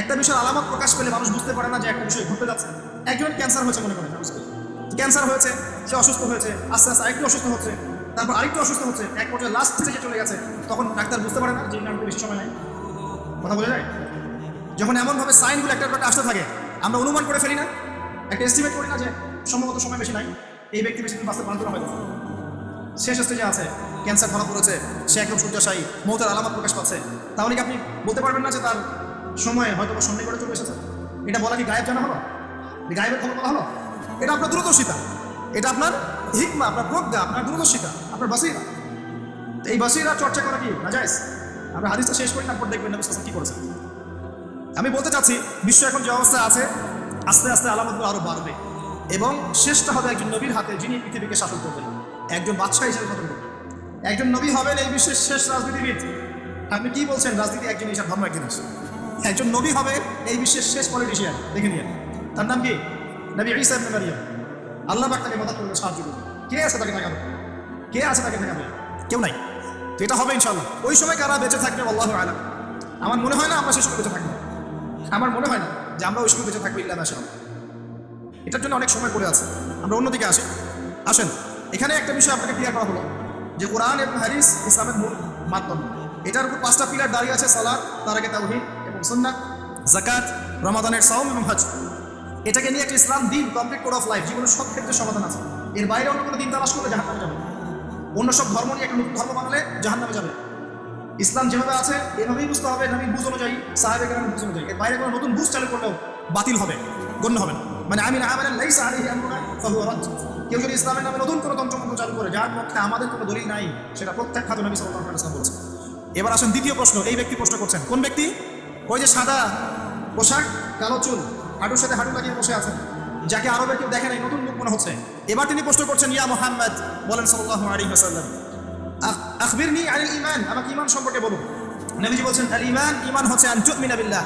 একটা বিষয়ের আলামত প্রকাশ পেলে মানুষ বুঝতে পারে না যে একটা বিষয় ঘটতে যাচ্ছে। একজন ক্যান্সার হয়েছে মনে করেন ক্যান্সার হয়েছে, সে অসুস্থ হয়েছে, আস্তে আস্তে আরেকটু অসুস্থ হচ্ছে, তারপর আরেকটু অসুস্থ হচ্ছে, এক পর্যায়ে লাস্ট স্টেজে চলে গেছে, তখন ডাক্তার বুঝতে পারে না যে নামটা বেশি সময় নাই। কথা বোঝা যায়? যখন এমনভাবে সাইনগুলো একটা একটা আসতে থাকে, আমরা অনুমান করে ফেলি না, একটা এস্টিমেট করি না যে সম্ভবত সময় বেশি নাই, এই ব্যক্তি বেশি দিন বাঁচতে পারতো না হয়তো। শেষ স্টেজে আছে ক্যান্সার ধরা পড়েছে, সে একদম শয্যাশায়ী, মৌতের আলামত প্রকাশ পাচ্ছে। তাহলে কি আপনি বলতে পারবেন না যে তার সময় হয়তো বা সন্দেহ করে চলে এসেছে। এটা বলা কি গায়েব জানা হলো? গায়েবের খবর বলা হলো? এটা আপনার দূরদর্শিতা। এটা আপনার হিকমা, আপনার প্রজ্ঞা, আপনার দূরদর্শিতা, আপনার বাসিরা। এই বাসিরা চর্চা করা কি না যায় আমরা হাদিসটা শেষ করি, তারপর দেখবেন সাল্লাল্লাহু কি করেছেন। আমি বলতে চাচ্ছি, বিশ্ব এখন যে অবস্থা আছে, আস্তে আস্তে আলামতগুলো আরও বাড়বে। এবং শেষটা হবে একজন নবীর হাতে, যিনি পৃথিবীকে শাসন করবেন। একজন বাদশাহ হিসেবে শাসন করবেন। একজন নবী হবেন এই বিশ্বের শেষ রাজনীতিবিদ। আপনি কি বলছেন? রাজনীতি একজন হিসাব, ধর্ম একজন আছে একজন নবী হবে এই বিশ্বের শেষ পলিটিশিয়ান দেখে নিয়ে। তার নাম কি? নবী ঈসা ইবনে মারিয়াম। আল্লাহ পাক তাকে মদত করবে সাহায্য করবে। কে আছে তাকে ঠেকাবে কে আছে তাকে ঠেকাবে কেউ নাই। তো এটা হবে ইনশাল্লাহ ওই সময় কারা বেঁচে থাকবে, আল্লাহ আলাম। আমার মনে হয় না আমরা সে সময় বেঁচে থাকব। আমার মনে হয় না যে আমরা ওই সময় বেঁচে থাকব ইল্লা মাসা এটার জন্য অনেক সময় পড়ে আছে। আমরা অন্যদিকে আসি। আসেন, এখানে একটা বিষয় আপনাকে ক্লিয়ার করা হলো। যে কোরআন এবং হারিস ইসলামের মূল মাধ্যম। এটার উপর পাঁচটা পিলার দাঁড়িয়ে আছে সালাদ তার আগে তাওহীদ এবং সুন্নাত জাকাত রমাদানের সাওম এবং হজ। এটাকে নিয়ে একটা ইসলাম দিন কমপ্লিট কোড অফ লাইফ জীবনের সব ক্ষেত্রে সমাধান আছে। এর বাইরে অন্য কোনো দিন তালাশ করলে জাহান্নামে যাবে অন্য সব ধর্ম নিয়ে একটা নতুন ধর্ম বানালে জাহান্নামে যাবে ইসলাম যেভাবে আছে, এভাবেই বুঝতে হবে নবীর বুঝ অনুযায়ী, সাহেবের গ্রামের বুঝ অনুযায়ী। এর বাইরে কোনো নতুন বুঝ চালু করলেও বাতিল হবে, গণ্য হবে। মানে আমি না আমরুনা ফাহুয়া রাদ। কেউ যদি ইসলামের নামে নতুন কোনো তন্ত্রমন্ত্র চালু করে, যার পক্ষে আমাদের কোনো দলিল নাই, সেটা প্রত্যাখ্যাত আলাইহি ওয়াসাল্লাম বলছে এবার আসেন দ্বিতীয় প্রশ্ন, এই ব্যক্তি প্রশ্ন করছেন, কোন ব্যক্তি? ওই যে সাদা পোশাক, কালো চুল, হাঁটুর সাথে হাঁটু লাগিয়ে বসে আছেন যাকে আরবে কেউ দেখে নাই, নতুন মুখ মনে হচ্ছে। এবার তিনি প্রশ্ন করছেন, ইয়া মোহাম্মদ, বলেন সাল্লাল্লাহু আলাইহি ওয়াসাল্লাম। আখবিরনি আনিল ঈমান, আমাকে ঈমান সম্পর্কে বলুন। নবীজি বলছেন, আল ঈমান ঈমান হচ্ছে আন তুমিনা বিল্লাহ।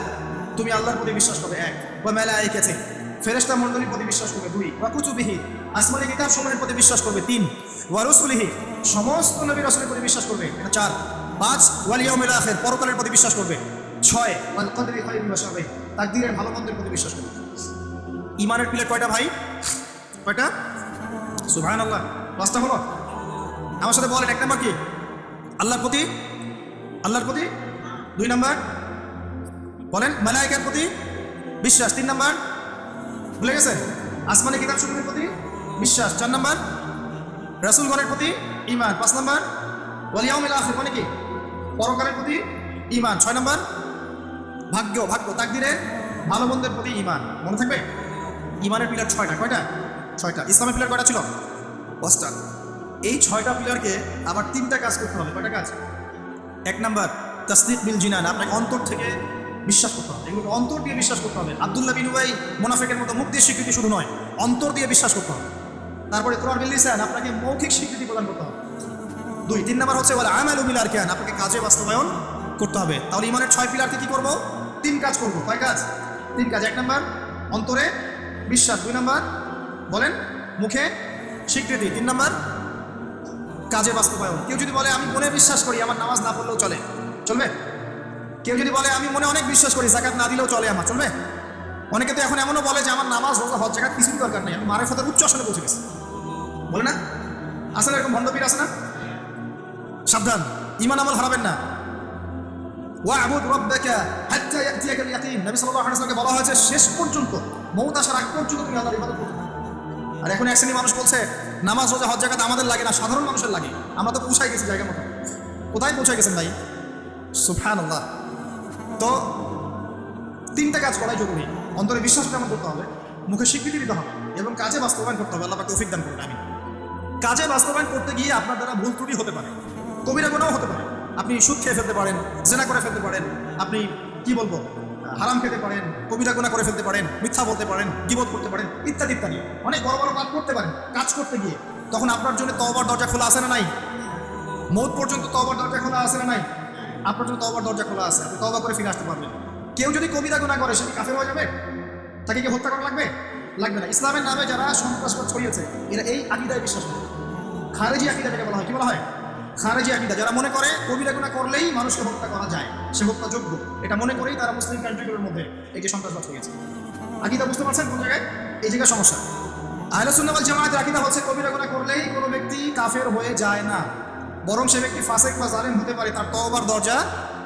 তুমি আল্লাহর প্রতি বিশ্বাস করবে, এক। ওয়া মালাইকাতি ফেরেশতা মণ্ডলীর প্রতি বিশ্বাস করবে, দুই। ওয়া কুতুবিহি, আসমানি কিতাব সমূহের প্রতি বিশ্বাস করবে, তিন। ওয়া রাসূলিহি, সমস্ত নবী রাসূলের প্রতি বিশ্বাস করবে, এটা চার। পাঁচ, ওয়াল ইয়াউমিল আখির, পরকালের প্রতি বিশ্বাস করবে। ছয়। তাকদীরের ভালো মন্দের প্রতি বিশ্বাস করবে ঈমানের পিলার কয়টা ভাই? কয়টা? সুবহানাল্লাহ। পাঁচটা হলো? আমার সাথে বলেন এক নাম্বার কি? আল্লাহর প্রতি? আল্লাহর প্রতি? দুই নাম্বার? বলেন মালাইকার প্রতি? বিশ্বাস। তিন নাম্বার? ভুলে গেছেন? আসমানি কিতাব সমূহের প্রতি? বিশ্বাস। চার নাম্বার? রাসুলগণের প্রতি? ইমান পাঁচ নাম্বার? ওয়ালিয়াউমিল আখির মানে কি? পরকালের প্রতি? ইমান ছয় নাম্বার? ভাগ্য ভাগ্য, তাকদিরে ভালো মন্দের প্রতি ইমান মনে থাকবে? ইমানের পিলার ছয়টা, কয়টা? ছয়টা। ইসলামের পিলার কয়টা ছিল? পাঁচটা। এই ছয়টা পিলারকে আবার তিনটা কাজ করতে হবে। কয়টা কাজ? এক নাম্বার, তাসদিক বিল জিনান। আপনাকে অন্তর থেকে বিশ্বাস করতে হবে। এগুলোকে অন্তর দিয়ে বিশ্বাস করতে হবে। আব্দুল্লাহ বিন উবাই মোনাফেকের মতো মুখ দিয়ে স্বীকৃতি শুধু নয়, অন্তর দিয়ে বিশ্বাস করতে হবে। তারপরে কোরআন বিল লিসান, আপনাকে মৌখিক স্বীকৃতি প্রদান করতে হবে। দুই, তিন নাম্বার হচ্ছে বলে আমাল উমিল আর কেন আপনাকে কাজে বাস্তবায়ন করতে হবে। তাহলে ইমানের ছয় পিলারকে কি করব? তিন কাজ করব। কয় কাজ? তিন কাজ। এক নাম্বার, অন্তরে বিশ্বাস। দুই নাম্বার, বলেন, মুখে স্বীকৃতি। তিন নাম্বার, কাজে বাস্তবায়ন। কেউ যদি বলে, আমি মনে বিশ্বাস করি, আমার নামাজ না পড়লেও চলে। চলবে? কেউ যদি বলে, আমি মনে অনেক বিশ্বাস করি, জাকাত না দিলেও চলে আমার। চলবে? অনেকে তো এখন এমনও বলে যে, আমার নামাজ, রোজা, হজ, জাকাত কিছুই দরকার নেই। আমি মারের ফাতার উচ্চ আসনে পৌঁছে গেছি। বলে না? আসলে এরকম ভণ্ডপীর আছে না? সাবধান। ইমান আমল হারাবেন না। ওয়াবুদ রাব্বাকা হাত্তা ইয়াতিয়াকাল ইয়াকিন। নবী সাল্লাল্লাহু আলাইহি বলা হয়েছে, শেষ পর্যন্ত, মৌত আসার আগ পর্যন্ত তুমি আল্লাহর ইবাদত করতে। আর এখন এক শ্রেণি মানুষ বলছে, নামাজ, রোজা, হজ জাকাত আমাদের লাগে না, সাধারণ মানুষের লাগে। আমরা তো পৌঁছাই গেছি জায়গা মতো। কোথায় পৌঁছাই গেছেন ভাই? সুবহানাল্লাহ। তো তিনটা কাজ করাই জরুরি। অন্তরে বিশ্বাস কেমন করতে হবে, মুখে স্বীকৃতি দিতে হবে এবং কাজে বাস্তবায়ন করতে হবে। আল্লাহ তৌফিক দান করবে আমি কাজে বাস্তবায়ন করতে গিয়ে আপনার দ্বারা ভুল ত্রুটি হতে পারে, কবিরা গুণাও হতে পারে। আপনি সুদ খেয়ে ফেলতে পারেন, জেনা করে ফেলতে পারেন, আপনি কি বলব, হারাম খেতে পারেন, কবিরা গুণা করে ফেলতে পারেন, মিথ্যা বলতে পারেন, গিবত করতে পারেন, ইত্যাদি ইত্যাদি। অনেক বড় বড় কাজ করতে পারেন, কাজ করতে গিয়ে। তখন আপনার জন্য তবার দরজা খোলা আছে না নাই? মৌত পর্যন্ত তবার দরজা খোলা আছে না নাই? আপনার জন্য তবার দরজা খোলা আছে, আপনি তবা করে ফিরে আসতে পারবেন। কেউ যদি কবিরা গুণা করে, সে কাফের হয়ে যাবে? তাকে কি হত্যা করা লাগবে? লাগবে না। ইসলামের নামে যারা সন্ত্রাসবাদ ছড়িয়েছে, এরা এই আকিদায় বিশ্বাস করে। খারেজি আকিদা যেটা বলা হয়। কি বলা হয়? খারেজি আকিদা, যারা মনে করে কবিরা গুণা করলেই মানুষকে হত্যা করা যায়, সে হত্যাযোগ্য। এটা মনে করেই তারা মুসলিম কান্ট্রিগুলোর মধ্যে এই যে সন্ত্রাসবাদ হয়েছে আকিদা বুঝতে পারছেন কোন জায়গায়? এই জায়গায় সমস্যা। আহলে সুন্নাত জামায়াতের আকিদা হচ্ছে কবিরা গুণা করলেই কোনো ব্যক্তি কাফের হয়ে যায় না। বরং সে ব্যক্তি ফাসেক বা জালেম হতে পারে, তার তওবার দরজা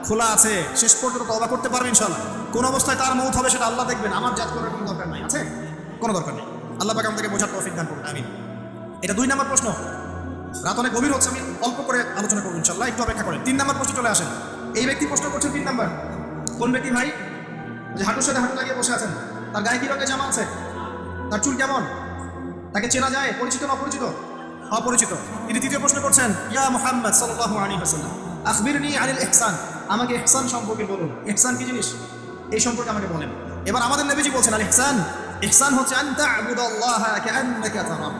খোলা আছে। শেষ পর্যন্ত তওবা করতে পারবে ইনশাআল্লাহ। কোন অবস্থায় তার মৌত হবে সেটা আল্লাহ দেখবেন। আমার জাত করার কোনো দরকার নাই, আছে? কোনো দরকার নেই। আল্লাহ পাক আমাদেরকে বোঝার তৌফিক দান করুন, আমিন। এটা দুই নম্বর প্রশ্ন। রাত অনেক গভীর হচ্ছে, আমি অল্প করে আলোচনা করব ইনশাল্লাহ একটু অপেক্ষা করেন। তিন নম্বর প্রশ্ন চলে আসেন। এই ব্যক্তি প্রশ্ন করছেন তিন নম্বর। কোন ব্যক্তি ভাই? যে হাঁটুর সাথে হাঁটু লাগিয়ে বসে আছেন। তার গায়ে কি রঙের জামা আছে? তার চুল কেমন? তাকে চেনা যায়? পরিচিত না অপরিচিত? অপরিচিত। তিনি তৃতীয় প্রশ্ন করছেন, ইয়া মুহাম্মদ সাল্লাল্লাহু আলাইহি ওয়াসাল্লাম, আখবিরনি আনিল ইহসান। আমাকে ইহসান সম্পর্কে বলুন। ইহসান কি জিনিস? এই সম্পর্কে আমাকে বলেন। এবার আমাদের নবীজি বলছেন, আল ইহসান। ইহসান হচ্ছে আন তা'বুদাল্লাহা কাআন্নাকা তারাহ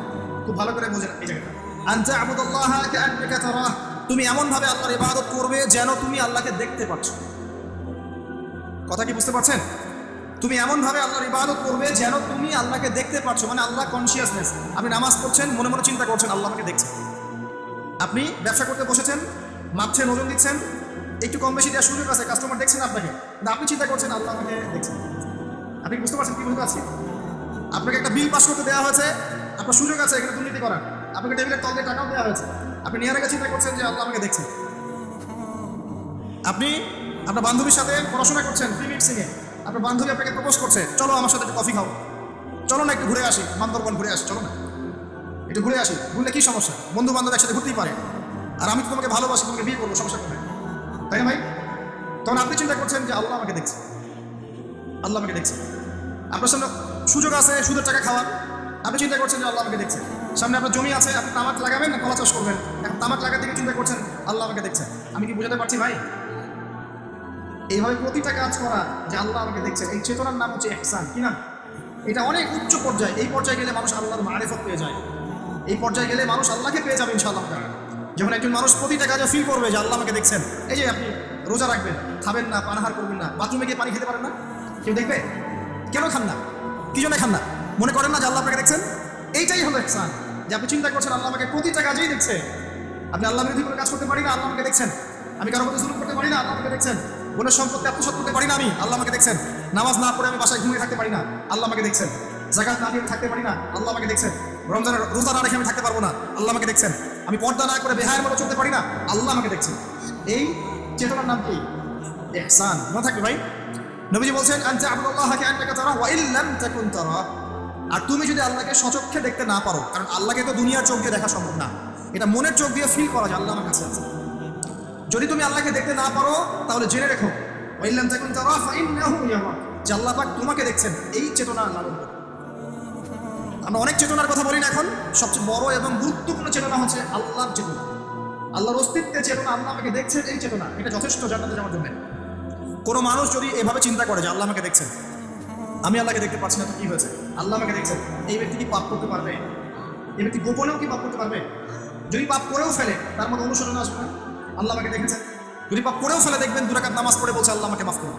খুব ভালো করে বোঝেন এই জায়গাটা। তুমি এমন ভাবে আল্লাহর ইবাদত করবে যেন তুমি আল্লাহকে দেখতে পাচ্ছ। কথা কি বুঝতে পারছেন? তুমি এমন ভাবে আল্লাহর ইবাদত করবে যেন তুমি আল্লাহকে দেখতে পাচ্ছ মানে আল্লাহ কনসিয়াসনেস আপনি নামাজ পড়ছেন, মনে মনে চিন্তা করছেন, আল্লাহ আমাকে দেখছেন আপনি ব্যবসা করতে বসেছেন, মাপছেন, ওজন দিচ্ছেন, একটু কম বেশি দেওয়ার সুযোগ আছে কাস্টমার দেখছেন আপনাকে, কিন্তু আপনি চিন্তা করছেন, আল্লাহ আমাকে দেখছেন আপনি বুঝতে পারছেন কি বুঝতে পারছি? আপনাকে একটা বিল পাস করতে দেওয়া হয়েছে, আপনার সুযোগ আছে এখানে দুর্নীতি করার। আপনাকে টেবিলের তল দিয়ে টাকাও দেওয়া হয়েছে। আপনি নিয়ার আগে চিন্তা করছেন যে আল্লাহ আমাকে দেখছেন আপনি আপনার বান্ধবীর সাথে পড়াশোনা করছেন ফ্রি মিক্সিংয়ে আপনার বান্ধবী আপনাকে প্রপোজ করছে, চলো আমার সাথে একটু কফি খাও। চলো না একটু ঘুরে আসি, বান্দরবন ঘুরে আসি, চলো না। একটু ঘুরে আসি, ঘুরলে কি সমস্যা? বন্ধু বান্ধব একসাথে ঘুরতেই পারে। আর আমি তো তোমাকে ভালোবাসি, তোমাকে বিয়ে করব, সমস্যা কোথায়? তাই না ভাই? তখন আপনি চিন্তা করছেন যে আল্লাহ আমাকে দেখছে। আল্লাহ আমাকে দেখছে। আপনার সামনে সুযোগ আছে সুদের টাকা খাওয়ার। আপনি চিন্তা করছেন যে আল্লাহ আমাকে দেখছে। সামনে আপনার জমি আছে, আপনি তামাক লাগাবেন না কলা চাষ করবেন? এখন তামাক দিকে চিন্তা করছেন, আল্লাহ আমাকে দেখছেন আমি কি বোঝাতে পারছি ভাই? এইভাবে প্রতিটা কাজ করা যে আল্লাহ আমাকে দেখছেন এই চেতনার নাম হচ্ছে এহসান কি নাম? এটা অনেক উচ্চ পর্যায়ে। এই পর্যায়ে গেলে মানুষ আল্লাহর মারেফত পেয়ে যায়। এই পর্যায়ে গেলে মানুষ আল্লাহকে পেয়ে যাবে ইনশাআল্লাহ। যখন একজন মানুষ প্রতিটা কাজে ফিল করবে যে আল্লাহ আমাকে দেখছেন, এই যে আপনি রোজা রাখবেন, খাবেন না, পানাহার করবেন না, বাথরুমে গিয়ে পানি খেতে পারেন না? কেউ দেখবে? কেন খান না? কি জন্য খান না? মনে করেন না যে আল্লাহ আপনাকে দেখছেন? এইটাই হলো ইহসান। যে আপনি চিন্তা করছেন, আল্লাহ আমাকে প্রতিটা কাজেই দেখছে আপনি আল্লাহ বিরোধী কোনো কাজ করতে পারি না, আল্লাহ আমাকে দেখছেন। আমি কারও মধ্যে জুলুম করতে পারি না, আল্লাহ আমাকে দেখছেন। বোনের সম্পত্তি আত্মসাৎ করতে পারি না আমি, আল্লাহ আমাকে দেখছেন। নামাজ না পড়ে আমি বাসায় ঘুমিয়ে থাকতে পারি না, আল্লাহ আমাকে দেখছেন। জাকাত না দিয়ে থাকতে পারি না, আল্লাহ আমাকে দেখছেন। রমজানের রোজা না রেখে আমি থাকতে পারব না, আল্লাহ আমাকে দেখছেন। আমি পর্দা না করে বেহায়ের মতো চলতে পারি না, আল্লাহ আমাকে দেখছেন। এই চেতনার নাম কি? এহসান। মনে থাকবে ভাই? নবীজি বলছেন আনতা আবুল্লাহকে আন্নাকা তারা, ওয়া তাকুন তারা। আর তুমি যদি আল্লাহকে সচক্ষে দেখতে না পারো, কারণ আল্লাহকে তো দুনিয়ার চোখ দিয়ে দেখা সম্ভব না। এটা মনের চোখ দিয়ে ফিল করা যায়, আল্লাহ আমার কাছে আছে। যদি তুমি আল্লাহকে দেখতে না পারো, তাহলে জেনে রেখো আল্লাহ পাক তোমাকে দেখছেন, এই চেতনা করো আমরা অনেক চেতনার কথা বলি না এখন, সবচেয়ে বড় এবং গুরুত্বপূর্ণ চেতনা হচ্ছে আল্লাহর চেতনা। আল্লাহর অস্তিত্বের চেতনা আল্লাহ আমাকে দেখছেন, এই চেতনা, এটা যথেষ্ট জান্নাতে যাওয়ার জন্য। কোনো মানুষ যদি এভাবে চিন্তা করে যে আল্লাহ আমাকে দেখছেন আমি আল্লাহকে দেখতে পাচ্ছি না, তো কি হয়েছে? আল্লাহ আমাকে দেখছেন এই ব্যক্তি কি পাপ করতে পারবে? এই ব্যক্তি গোপনেও কি পাপ করতে পারবে? যদি পাপ করেও ফেলে, তার মধ্যে অনুসরণ আসবে না? আল্লাহ আমাকে দেখেছেন যদি পাপ করেও ফেলে, দেখবেন দুরাকাত নামাজ পড়ে বলছে, আল্লাহ আমাকে মাফ করুন।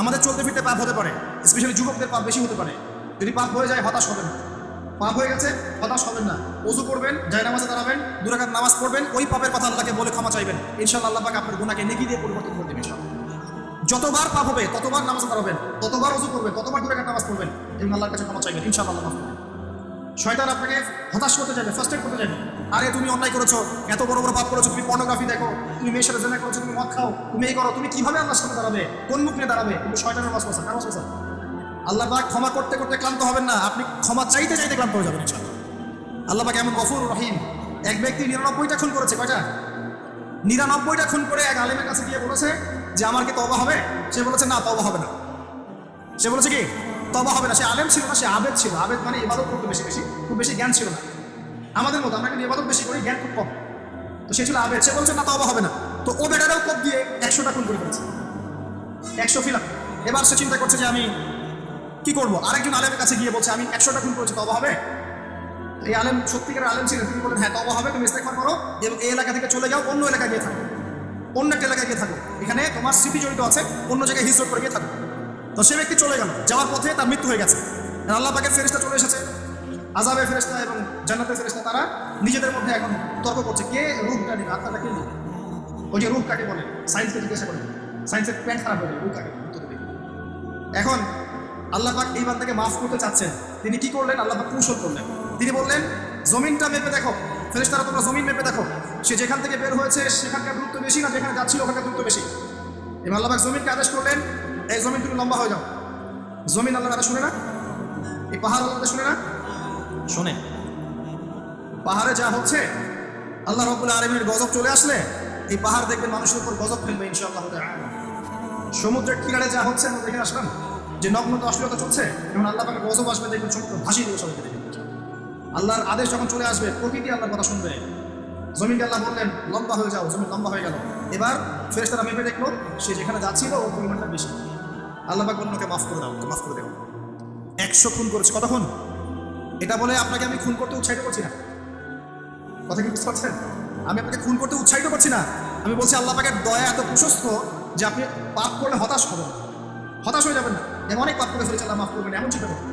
আমাদের চলতে ফিরতে পাপ হতে পারে স্পেশালি যুবকদের পাপ বেশি হতে পারে। যদি পাপ হয়ে যায়, হতাশ হবেন না। পাপ হয়ে গেছে, হতাশ হবেন না। অজু করবেন জায় নামাজে দাঁড়াবেন, দুরাকাত নামাজ পড়বেন, ওই পাপের কথা আল্লাহকে বলে ক্ষমা চাইবেন। ইনশাআল্লাহ আল্লাহ পাক আপনার গুনাহকে নেকি দিয়ে পরিবর্তন করে দেবে ইনশাআল্লাহ যতবার পাপ হবে, ততবার নামাজ দাঁড়াবেন ততবার অজু করবেন ততবার দুরাকাত নামাজ পড়বেন। এবং আল্লাহর কাছে ক্ষমা চাইবেন, ইনশাআল্লাহ আল্লাহ মাফ করবেন। শয়তান আপনাকে হতাশ করতে যাবে ফার্স্ট করতে যাবে। আরে, তুমি অন্যায় করেছ, এত বড় বড় পাপ করেছ, তুমি পর্নোগ্রাফি দেখো, তুমি মেয়ের সাথে জেনা করেছ, তুমি মদ খাও, তুমি এই করো, তুমি কীভাবে আল্লাহর সামনে দাঁড়াবে? কোন মুখ নিয়ে দাঁড়াবে? কিন্তু শয়তানের বাস কার বাস আল্লাহ পাক ক্ষমা করতে করতে ক্লান্ত হবেন না, আপনি ক্ষমা চাইতে চাইতে ক্লান্ত হয়ে যাবেন ইনশাআল্লাহ। আল্লাহ পাক এমন গফুর রহিম, এক ব্যক্তি নিরানব্বইটা খুন করেছে, কয়টা? নিরানব্বইটা খুন করে এক আলেমের কাছে গিয়ে বলেছে যে আমার কি তবা হবে? সে বলেছে, না তবা হবে না। সে বলেছে কি? তবা হবে না। সে আলেম ছিল না, সে আবেদ ছিল। আবেদ মানে ইবাদত করতে বেশি বেশি। খুব বেশি জ্ঞান ছিল না। আমাদের মতো আমরা কিন্তু ইবাদত বেশি করি, জ্ঞান খুব কম। তো সে ছিল আবেদ। সে বলছে, না তবা হবে না। তো ও বেটারেও কোপ দিয়ে একশোটা খুন করে ফেলেছে। একশো ফিলাম এবার সে চিন্তা করছে যে আমি কি করব? আরেকজন আলেমের কাছে গিয়ে বলছে, আমি একশোটা খুন করেছি তবা হবে? এই আলেম সত্যিকার আলেম ছিলেন। তিনি বলেন হ্যাঁ তবা হবে। তুমি ইস্তেকবার করো এবং এই এলাকা থেকে চলে যাও, অন্য এলাকায় গিয়ে থাকো। অন্য একটা এলাকায় গিয়ে থাকো। এখানে তোমার স্মৃতি জড়িত আছে, অন্য জায়গায় হিজরত করে গিয়ে থাকো। তো সে ব্যক্তি চলে গেল। যাওয়ার পথে তার মৃত্যু হয়ে গেছে। আল্লাহ পাকের ফেরিস্তা চলে এসেছে। আজাবের ফেরেস্তা এবং জান্নাতের ফেরেস্তা তারা নিজেদের মধ্যে এখন তর্ক করছে, কে রূপটা নেবে আত্মাটা কে নেবে? ওই যে রূপ কাকে বলে সায়েন্সকে জিজ্ঞাসা করে। সায়েন্সের প্যান্ট খারাপ হয়ে রূপ? উত্তর এখন আল্লাহ পাক এই বান্দাকে মাফ করতে চাচ্ছেন। তিনি কি করলেন? আল্লাহ পাক কৌশল করলেন। তিনি বললেন, জমিনটা মেপে দেখো। ফেরেস্তারা তোমরা জমিন মেপে দেখো। সে যেখান থেকে বের হয়েছে সেখানকার দূরত্ব বেশি না যেখানে যাচ্ছিল ওখানকার দূরত্ব বেশি? এবার আল্লাহ জমিনকে আদেশ করলেন এই জমিন তুমি লম্বা হয়ে যাও। জমিন আল্লাহর আদেশ শুনে না? এই পাহাড় আল্লাহ শুনে না? শোনে পাহাড়ে যা হচ্ছে আল্লাহ রবুল আলমীর গজব চলে আসলে এই পাহাড় দেখবেন মানুষের উপর গজব ফেলবে ইনশাআল্লাহ। সমুদ্রের কিনারে যা হচ্ছে আমরা দেখে আসলাম যে নগ্নতা অশ্লীলতা চলছে যখন আল্লাহ গজব আসবে দেখবেন সমুদ্র ভাসিয়ে দেবে সবাইকে আল্লাহর আদেশ যখন চলে আসবে, প্রকৃতি আল্লাহর কথা শুনবে। জমিনকে আল্লাহ বললেন, লম্বা হয়ে যাও, জমিন লম্বা হয়ে গেল। এবার ফেরেশতারা মেপে দেখল, সে যেখানে যাচ্ছিল, ওর পরিমাণটা বেশি। আল্লাহ পাক বললেন মাফ করে দাও মাফ করে দেও। একশো খুন করেছে। কত খুন এটা বলে আপনাকে আমি খুন করতে উৎসাহিত করছি না। কথা কি বুঝতে পারছেন? আমি আপনাকে খুন করতে উৎসাহিত করছি না। আমি বলছি, আল্লাহ পাকের দয়া এত প্রশস্ত যে আপনি পাপ করলে হতাশ হবেন হতাশ হয়ে যাবেন না। এমন অনেক পাপ করে ফেলেছে, আল্লাহ মাফ করবেন এমন চিন্তা করবেন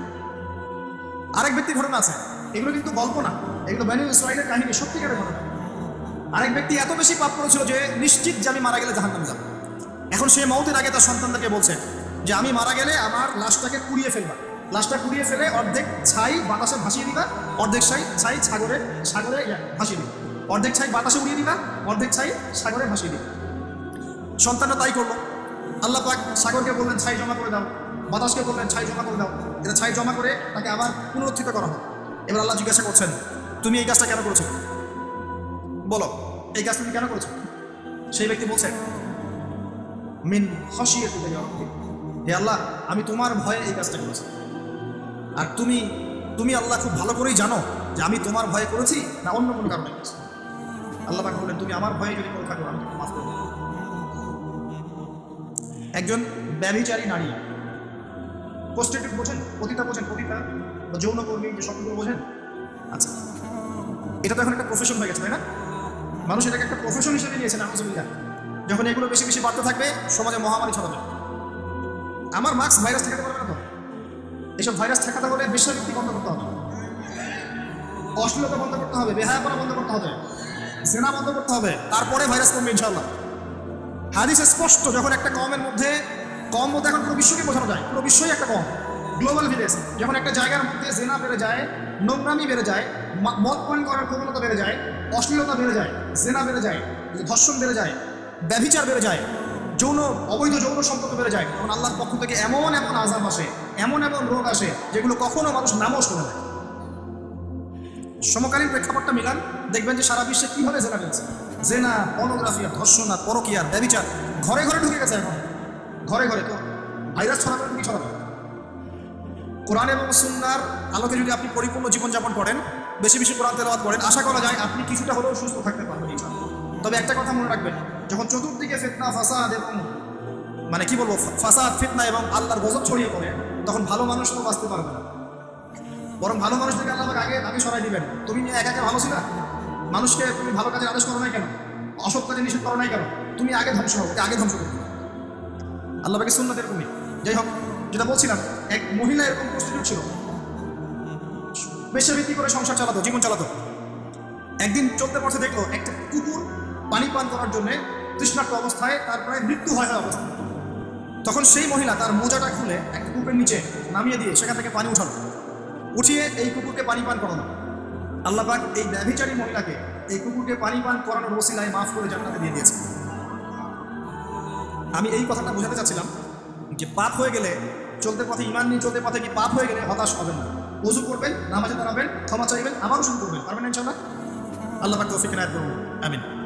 আরেক ব্যক্তির ঘটনা আছে। এগুলো কিন্তু গল্প না। এগুলো বেনু ইসরায়েলের কাহিনী, সত্যিকারের ঘটনা আরেক ব্যক্তি এত বেশি পাপ করেছিল যে নিশ্চিত যে আমি মারা গেলে জাহান্নামে যাব। এখন সে মৌতের আগে তার সন্তানদেরকে বলছে যে, আমি মারা গেলে আমার লাশটাকে কুড়িয়ে ফেলবা। লাশটা কুড়িয়ে ফেলে অর্ধেক ছাই বাতাসে ভাসিয়ে দিবা, অর্ধেক ছাই ছাই সাগরে সাগরে ভাসিয়ে দিবা। অর্ধেক ছাই বাতাসে উড়িয়ে দিবা, অর্ধেক ছাই সাগরে ভাসিয়ে দিবা। সন্তানরা তাই করল। আল্লাহ পাক সাগরকে বললেন, ছাই জমা করে দাও। বাতাসকে বললেন, ছাই জমা করে দাও। এটা ছাই জমা করে তাকে আবার পুনরুত্থিত করা হয় এবার আল্লাহ জিজ্ঞাসা করছেন, তুমি এই কাজটা কেন করেছ? বলো, এই কাজ তুমি কেন করেছ? সেই ব্যক্তি বলছেন মিন হসিয়ে হে আল্লাহ, আমি তোমার ভয়ে এই কাজটা করেছি। আর তুমি তুমি আল্লাহ খুব ভালো করেই জানো যে আমি তোমার ভয়ে করেছি না অন্য কোনো কারণে করেছি। আল্লাহ পাক বললেন, তুমি আমার ভয়ে যদি করে থাকো আমি মাফ একজন ব্যভিচারী নারী পোস্টেটিভ বোঝেন, পতিতা বোঝেন, পতিতা বা যৌনকর্মী যে শব্দগুলো বোঝেন আচ্ছা। এটা তো এখন একটা প্রফেশন হয়ে গেছে, তাই না? মানুষ এটাকে একটা প্রফেশন হিসেবে নিয়েছে নামজুবিল্লাহ যখন এগুলো বেশি বেশি বাড়তে থাকবে, সমাজে মহামারী ছড়াবে। আমার মাস্ক ভাইরাস ঠেকাতে পারবে না তো? এসব ভাইরাস ঠেকাতে হলে বেশ্যবৃত্তি বন্ধ করতে হবে। অশ্লীলতা বন্ধ করতে হবে, বেহায়াপনা বন্ধ করতে হবে জেনা বন্ধ করতে হবে, তারপরে ভাইরাস কমবে ইনশাল্লাহ হাদিস স্পষ্ট, যখন একটা কমের মধ্যে, কম বলতে এখন পুরো বিশ্বকে বোঝানো যায়, পুরো বিশ্বই একটা কম। গ্লোবাল ভিলেজ যখন একটা জায়গার মধ্যে জেনা বেড়ে যায়, নোংরামি বেড়ে যায় মদ পান করার প্রবণতা বেড়ে যায়, অশ্লীলতা বেড়ে যায়, জেনা বেড়ে যায়, ধর্ষণ বেড়ে যায়, ব্যভিচার বেড়ে যায়, যৌন, অবৈধ যৌন সম্পর্ক বেড়ে যায়, তখন আল্লাহর পক্ষ থেকে এমন এমন আজাব আসে, এমন এমন রোগ আসে, যেগুলো কখনো মানুষ নামও শোনে না। সমকালীন প্রেক্ষাপটটা মিলান, দেখবেন যে সারা বিশ্বে কীভাবে জেনা বেড়েছে। জেনা পর্নোগ্রাফি ধর্ষণ আর পরকিয়ার ব্যবিচার ঘরে ঘরে ঢুকে গেছে এখন। ঘরে ঘরে তো ভাইরাস ছড়াবে কি ছড়াবে। কোরআন এবং সুন্নার আলোকে যদি আপনি পরিপূর্ণ জীবনযাপন করেন, বেশি বেশি কোরআন তেলাওয়াত করেন, আশা করা যায় আপনি কিছুটা হলেও সুস্থ থাকতে পারবেন তবে একটা কথা মনে রাখবেন, যখন চতুর্দিকে ফিতনা, ফাসাদ এবং মানে কি বলব ফাসাদ, ফিতনা এবং আল্লাহর গজব ছড়িয়ে পড়ে, তখন ভালো মানুষ মানুষও বাঁচতে পারবে না। বরং ভালো মানুষদেরকে আল্লাহ আগে আগে সরাই দিবেন, তুমি একা একা ভালো ছিল? মানুষকে তুমি ভালো কাজের আদেশ করো নাই কেন? অসৎ কাজে নিষেধ করো নাই কেন? তুমি আগে ধ্বংস হও আগে ধ্বংস করো। আল্লাহ পাকে সুন্নাত এরকমই যাই হোক, যেটা বলছিলাম এক মহিলা এরকম প্রস্তুত ছিল। পেশাবৃত্তি করে সংসার চালাতো, জীবন চালাতো। একদিন চলতে পড়তে দেখল, একটা কুকুর পানি পান করার জন্য তৃষ্ণার্ত অবস্থায় তার প্রায় মৃত্যু হয় অবস্থা। তখন সেই মহিলা তার মোজাটা খুলে একটা কূপের নিচে নামিয়ে দিয়ে সেখান থেকে পানি উঠালো। উঠিয়ে এই কুকুরকে পানি পান করানো আল্লাহ পাক এই ব্যভিচারী মহিলাকে এই কুকুরকে পানি পান করানোর ওসিলায় মাফ করে জান্নাতে দিয়ে দিয়েছে। আমি এই কথাটা বোঝাতে চাচ্ছিলাম যে পাপ হয়ে গেলে চলতে পথে, ইমান নিয়ে চলতে পথে কি পাপ হয়ে গেলে হতাশ হবে না? উজু করবেন, নামাজে দাঁড়াবেন, ক্ষমা চাইবেন, আবারও শুরু করবেন। পারবেন ইনশাল্লাহ আল্লাহ তৌফিক নায়ক করুন। আমিন।